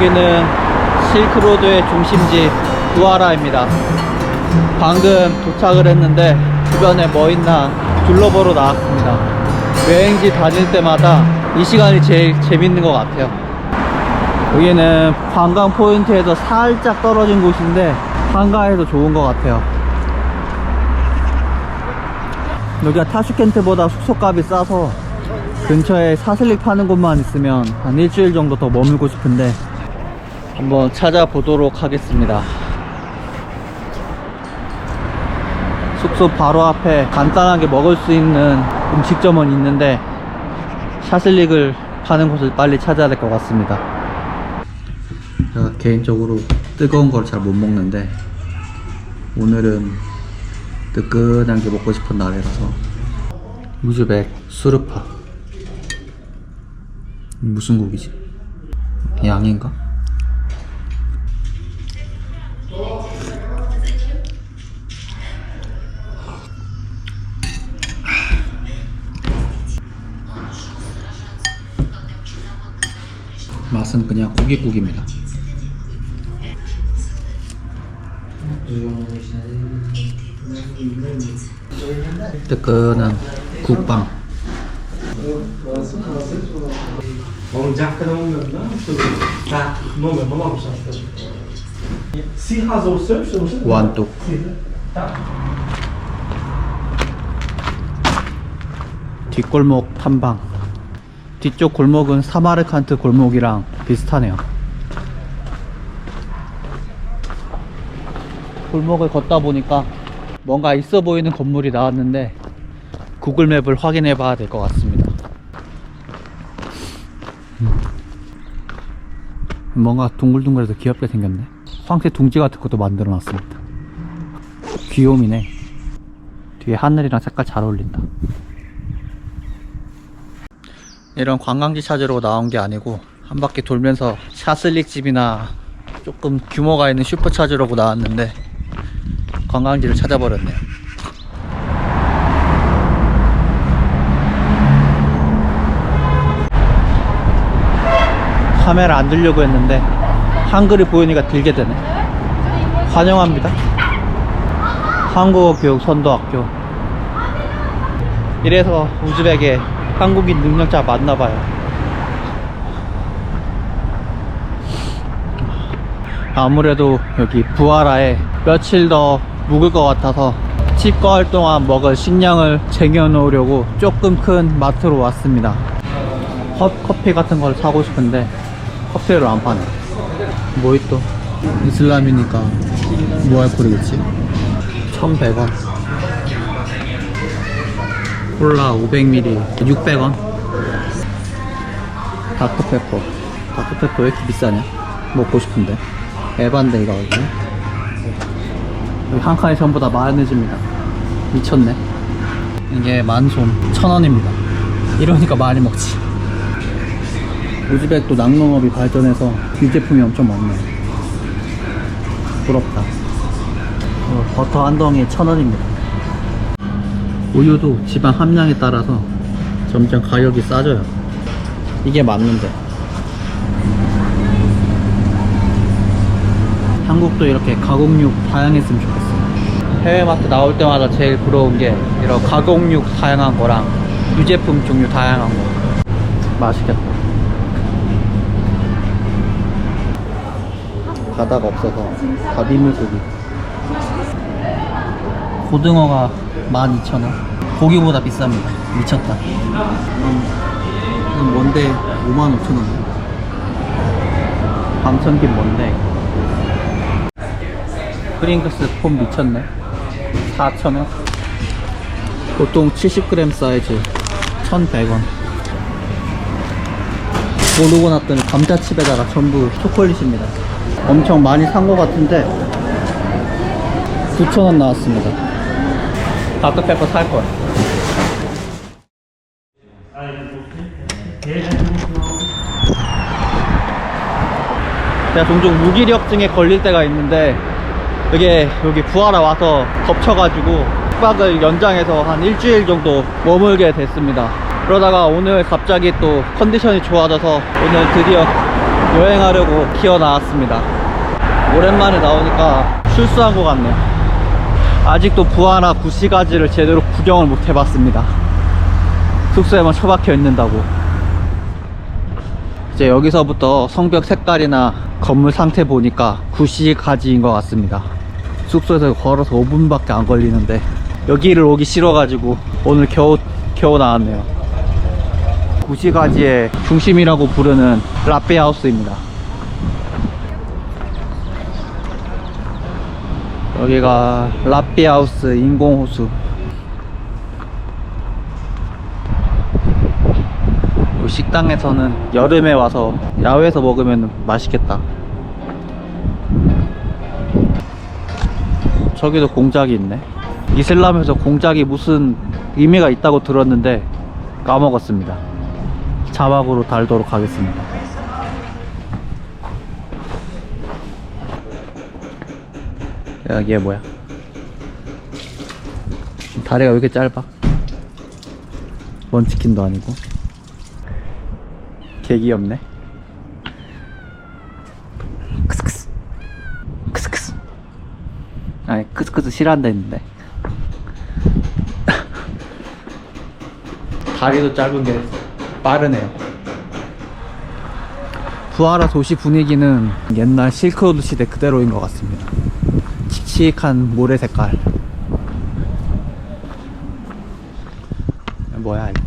여기는 실크로드의 중심지 구아라입니다. 방금 도착을 했는데 주변에 뭐 있나 둘러보러 나왔습니다. 여행지 다닐 때마다 이 시간이 제일 재밌는 것 같아요. 여기는 관광 포인트에서 살짝 떨어진 곳인데 한가해도 좋은 것 같아요. 여기가 타슈켄트보다 숙소값이 싸서 근처에 사슬릭 파는 곳만 있으면 한 일주일 정도 더 머물고 싶은데 한번 찾아보도록 하겠습니다. 숙소 바로 앞에 간단하게 먹을 수 있는 음식점은 있는데 샤슬릭을 파는 곳을 빨리 찾아야 될 것 같습니다. 제가 개인적으로 뜨거운 걸 잘 못 먹는데 오늘은 뜨끈한 게 먹고 싶은 날이라서 우즈벡 수르파 무슨 고기지? 양인가? 맛은 그냥 고기국입니다. 뜨끈한 국빵. 완뚝. 뒷골목 탐방. 뒤쪽 골목은 사마르칸트 골목이랑 비슷하네요. 골목을 걷다 보니까 뭔가 있어 보이는 건물이 나왔는데 구글 맵을 확인해 봐야 될 것 같습니다. 음. 뭔가 둥글둥글해서 귀엽게 생겼네. 황새 둥지 같은 것도 만들어 놨습니다. 귀요미네. 뒤에 하늘이랑 색깔 잘 어울린다. 이런 관광지 찾으러 나온 게 아니고 한 바퀴 돌면서 샤슬릭 집이나 조금 규모가 있는 슈퍼 찾으려고 나왔는데 관광지를 찾아버렸네요. 카메라 안 들려고 했는데 한글이 보이니까 들게 되네. 환영합니다. 한국어 교육 선도학교. 이래서 우즈벡에 한국인 능력자 많나봐요. 아무래도 여기 부하라에 며칠 더 묵을 것 같아서 치과할 동안 먹을 식량을 쟁여놓으려고 조금 큰 마트로 왔습니다. 헛 커피 같은 걸 사고 싶은데 커피를 안 파네. 뭐있또 이슬람이니까 무알콜이겠지? 1100원. 콜라 500ml 600원. 다크페퍼. 다크페퍼 왜 이렇게 비싸냐? 먹고 싶은데. 에반데 이거 어디? 여기 한 칸이 전부 다 마요네즈입니다. 미쳤네. 이게 만솜 천원입니다. 이러니까 많이 먹지. 우즈벡도 낙농업이 발전해서 유제품이 엄청 많네. 부럽다. 어, 버터 한 덩이에 천 원입니다. 우유도 지방 함량에 따라서 점점 가격이 싸져요. 이게 맞는데. 한국도 이렇게 가공육 다양했으면 좋겠어요. 해외마트 나올 때마다 제일 부러운 게 이런 가공육 다양한 거랑 유제품 종류 다양한 거. 맛있겠다. 바다가 없어서 가비물고기 고등어가 12,000원? 고기보다 비쌉니다. 미쳤다. 음, 이건 뭔데? 55,000원. 방천김 뭔데? 프링글스 폼 미쳤네. 4,000원? 보통 70g 사이즈. 1,100원. 모르고 놨더니 감자칩에다가 전부 초콜릿입니다. 엄청 많이 산 것 같은데 9,000원 나왔습니다 다크페퍼 살걸 제가 종종 무기력증에 걸릴 때가 있는데 이게 여기 구하러 와서 덮쳐가지고 숙박을 연장해서 한 일주일 정도 머물게 됐습니다 그러다가 오늘 갑자기 또 컨디션이 좋아져서 오늘 드디어 여행하려고 기어 나왔습니다. 오랜만에 나오니까 실수한 것 같네요. 아직도 부하나 구시가지를 제대로 구경을 못 해봤습니다. 숙소에만 처박혀 있는다고. 이제 여기서부터 성벽 색깔이나 건물 상태 보니까 구시가지인 것 같습니다. 숙소에서 걸어서 5분밖에 안 걸리는데 여기를 오기 싫어가지고 오늘 겨우 겨우 나왔네요. 구시가지의 중심이라고 부르는 라페하우스입니다. 여기가 라피하우스 인공호수. 이 식당에서는 여름에 와서 야외에서 먹으면 맛있겠다. 저기도 공작이 있네. 이슬람에서 공작이 무슨 의미가 있다고 들었는데 까먹었습니다. 자막으로 달도록 하겠습니다 야, 얘 뭐야? 다리가 왜 이렇게 짧아? 먼치킨도 아니고. 개 귀엽네. 크스크스. 크스크스. 아니, 크스크스 싫어한다 했는데. 다리도 짧은 게 빠르네요. 부하라 도시 분위기는 옛날 실크로드 시대 그대로인 것 같습니다. 칙칙한 모래 색깔. 뭐야 이거?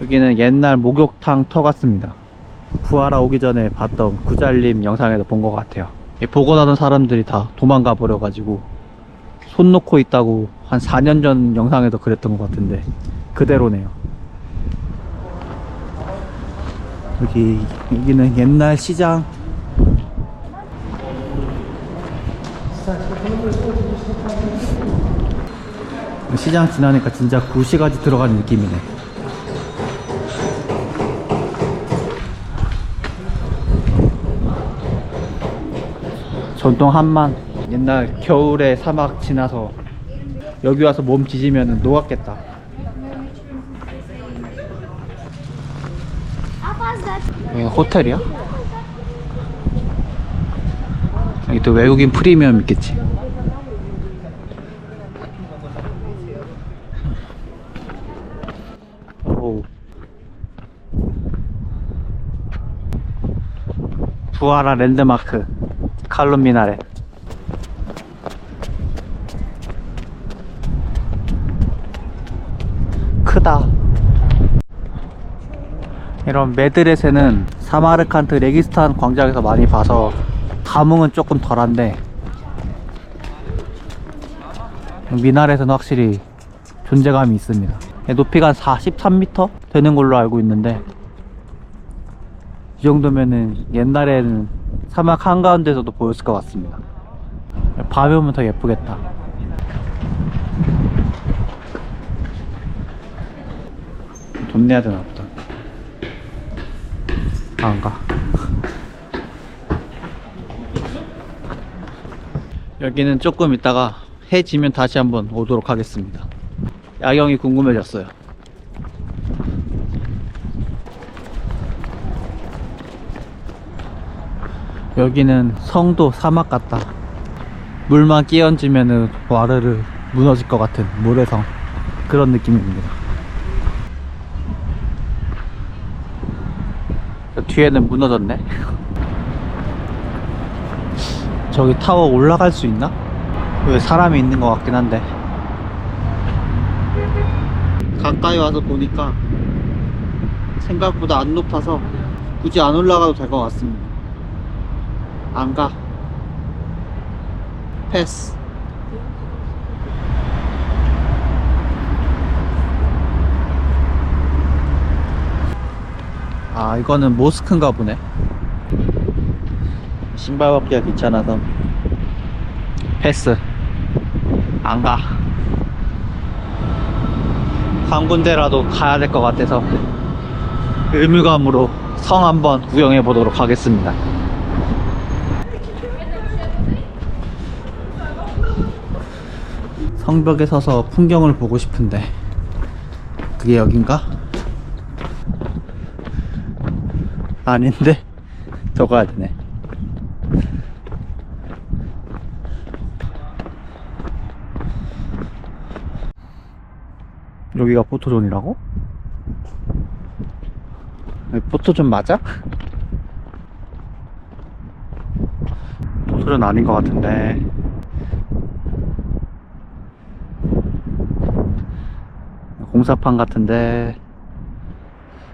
여기는 옛날 목욕탕 터 같습니다. 부하라 오기 전에 봤던 구잘림 영상에도 본것 같아요. 이 보고 나던 사람들이 다 도망가 버려 가지고 손 놓고 있다고 한 4년 전 영상에도 그랬던 것 같은데 그대로네요. 여기 여기는 옛날 시장 시장 지나니까 진짜 구시가지 들어가는 느낌이네. 전통 한만 옛날 겨울에 사막 지나서 여기 와서 몸 지지면 녹았겠다. 여기 호텔이야? 여기 또 외국인 프리미엄 있겠지. 오. 부하라 랜드마크 칼룸 미나레. 크다. 이런 메드렛에는 사마르칸트 레기스탄 광장에서 많이 봐서 감흥은 조금 덜한데 미나렛은 확실히 존재감이 있습니다. 높이가 한 43m 되는 걸로 알고 있는데 이 정도면은 옛날에는 사막 한가운데서도 보였을 것 같습니다. 밤에 오면 더 예쁘겠다. 돈 내야 되나 보다. 아, 안가. 여기는 조금 있다가 해 지면 다시 한번 오도록 하겠습니다. 야경이 궁금해졌어요 여기는 성도 사막 같다. 물만 끼얹으면은 와르르 무너질 것 같은 모래성. 그런 느낌입니다. 저 뒤에는 무너졌네. 저기 타워 올라갈 수 있나? 왜 사람이 있는 것 같긴 한데. 가까이 와서 보니까 생각보다 안 높아서 굳이 안 올라가도 될 것 같습니다 안 가. 패스. 아, 이거는 모스크인가 보네. 신발 벗기가 귀찮아서. 패스. 안 가. 한 군데라도 가야 될 것 같아서 의무감으로 성 한번 구경해 보도록 하겠습니다. 성벽에 서서 풍경을 보고 싶은데 그게 여긴가? 아닌데 더 가야 되네 여기가 포토존이라고? 포토존 맞아? 포토존 아닌 것 같은데 공사판 같은데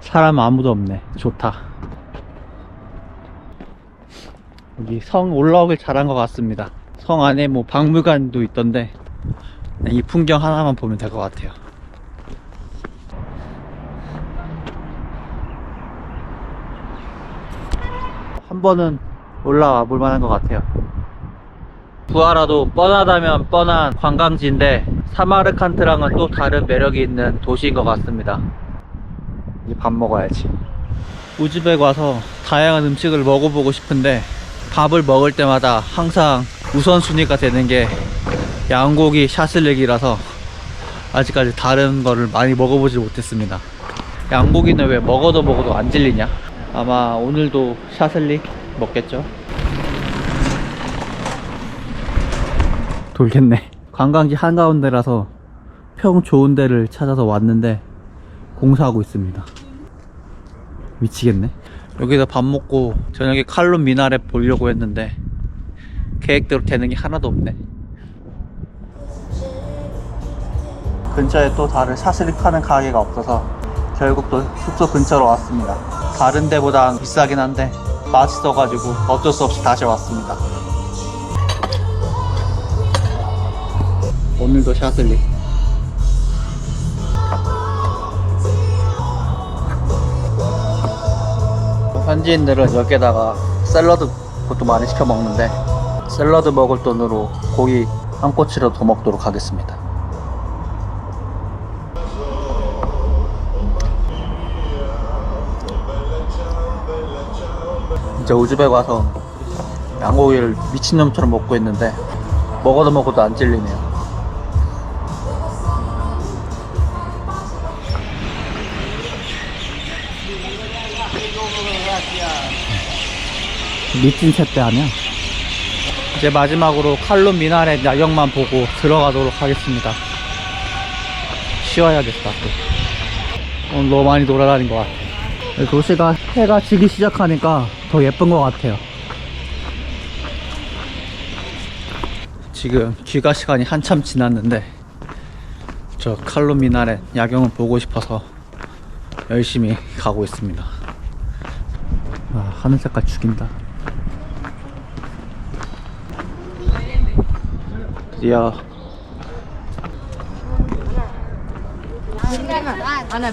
사람 아무도 없네. 좋다. 여기 성 올라오길 잘한 것 같습니다. 성 안에 뭐 박물관도 있던데 이 풍경 하나만 보면 될 것 같아요. 한 번은 올라와 볼 만한 것 같아요 부하라도 뻔하다면 뻔한 관광지인데 사마르칸트랑은 또 다른 매력이 있는 도시인 것 같습니다. 이제 밥 먹어야지. 우즈벡 와서 다양한 음식을 먹어보고 싶은데 밥을 먹을 때마다 항상 우선순위가 되는 게 양고기 샤슬릭이라서 아직까지 다른 거를 많이 먹어보지 못했습니다. 양고기는 왜 먹어도 먹어도 안 질리냐? 아마 오늘도 샤슬릭 먹겠죠 돌겠네. 관광지 한가운데라서 평 좋은 데를 찾아서 왔는데 공사하고 있습니다. 미치겠네. 여기서 밥 먹고 저녁에 칼룸 미나렛 보려고 했는데 계획대로 되는 게 하나도 없네. 근처에 또 다른 샤슬릭 파는 가게가 없어서 결국 또 숙소 근처로 왔습니다. 다른 데보다 비싸긴 한데 맛있어가지고 어쩔 수 없이 다시 왔습니다 오늘도 샤슬릭 현지인들은 여기에다가 샐러드 것도 많이 시켜 먹는데 샐러드 먹을 돈으로 고기 한 꼬치라도 더 먹도록 하겠습니다. 이제 우즈벡 와서 양고기를 미친놈처럼 먹고 있는데 먹어도 먹어도 안 질리네요 미친 셋대 아니야? 이제 마지막으로 칼룸 미나렛 야경만 보고 들어가도록 하겠습니다. 쉬어야겠다 또. 오늘 너무 많이 돌아다닌 것 같아. 도시가 해가 지기 시작하니까 더 예쁜 것 같아요. 지금 귀가 시간이 한참 지났는데 저 칼룸 미나렛 야경을 보고 싶어서 열심히 가고 있습니다. 아, 하늘 색깔 죽인다.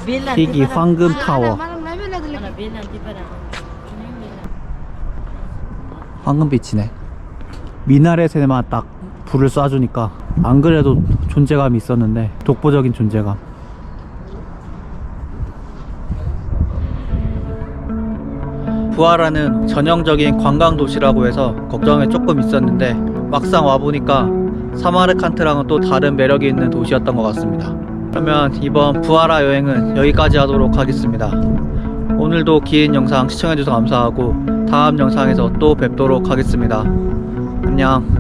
Bilang 희귀 황금 타워. 황금빛이네. 미나렛에만 딱 불을 쏴주니까 안 그래도 존재감이 있었는데 독보적인 존재감. 부하라는 전형적인 관광 도시라고 해서 걱정이 조금 있었는데 막상 와보니까 사마르칸트랑은 또 다른 매력이 있는 도시였던 것 같습니다. 그러면 이번 부하라 여행은 여기까지 하도록 하겠습니다. 오늘도 긴 영상 시청해주셔서 감사하고 다음 영상에서 또 뵙도록 하겠습니다. 안녕